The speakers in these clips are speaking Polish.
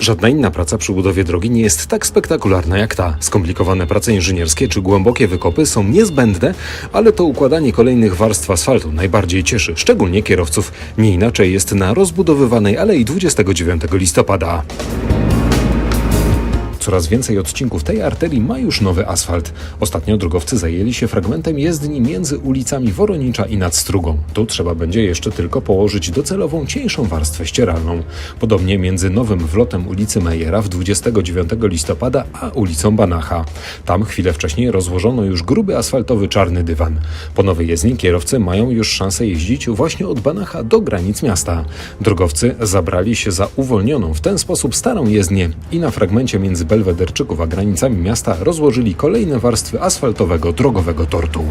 Żadna inna praca przy budowie drogi nie jest tak spektakularna jak ta. Skomplikowane prace inżynierskie czy głębokie wykopy są niezbędne, ale to układanie kolejnych warstw asfaltu najbardziej cieszy, szczególnie kierowców. Nie inaczej jest na rozbudowywanej Alei 29 listopada. Coraz więcej odcinków tej arterii ma już nowy asfalt. Ostatnio drogowcy zajęli się fragmentem jezdni między ulicami Woronicza i Nadstrugą. Tu trzeba będzie jeszcze tylko położyć docelową cieńszą warstwę ścieralną. Podobnie między nowym wlotem ulicy Mejera w 29 listopada a ulicą Banacha. Tam chwilę wcześniej rozłożono już gruby asfaltowy czarny dywan. Po nowej jezdni kierowcy mają już szansę jeździć właśnie od Banacha do granic miasta. Drogowcy zabrali się za uwolnioną w ten sposób starą jezdnię i na fragmencie między Belwederczyków a granicami miasta rozłożyli kolejne warstwy asfaltowego drogowego tortu.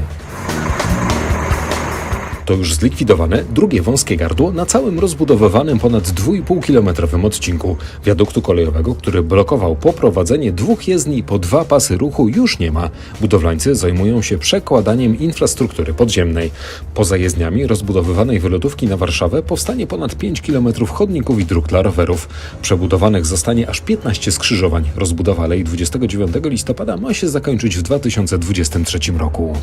To już zlikwidowane drugie wąskie gardło na całym rozbudowywanym ponad 2,5-kilometrowym odcinku. Wiaduktu kolejowego, który blokował poprowadzenie dwóch jezdni po dwa pasy ruchu już nie ma. Budowlańcy zajmują się przekładaniem infrastruktury podziemnej. Poza jezdniami rozbudowywanej wylotówki na Warszawę powstanie ponad 5 km chodników i dróg dla rowerów. Przebudowanych zostanie aż 15 skrzyżowań. Rozbudowa Alei 29 listopada ma się zakończyć w 2023 roku.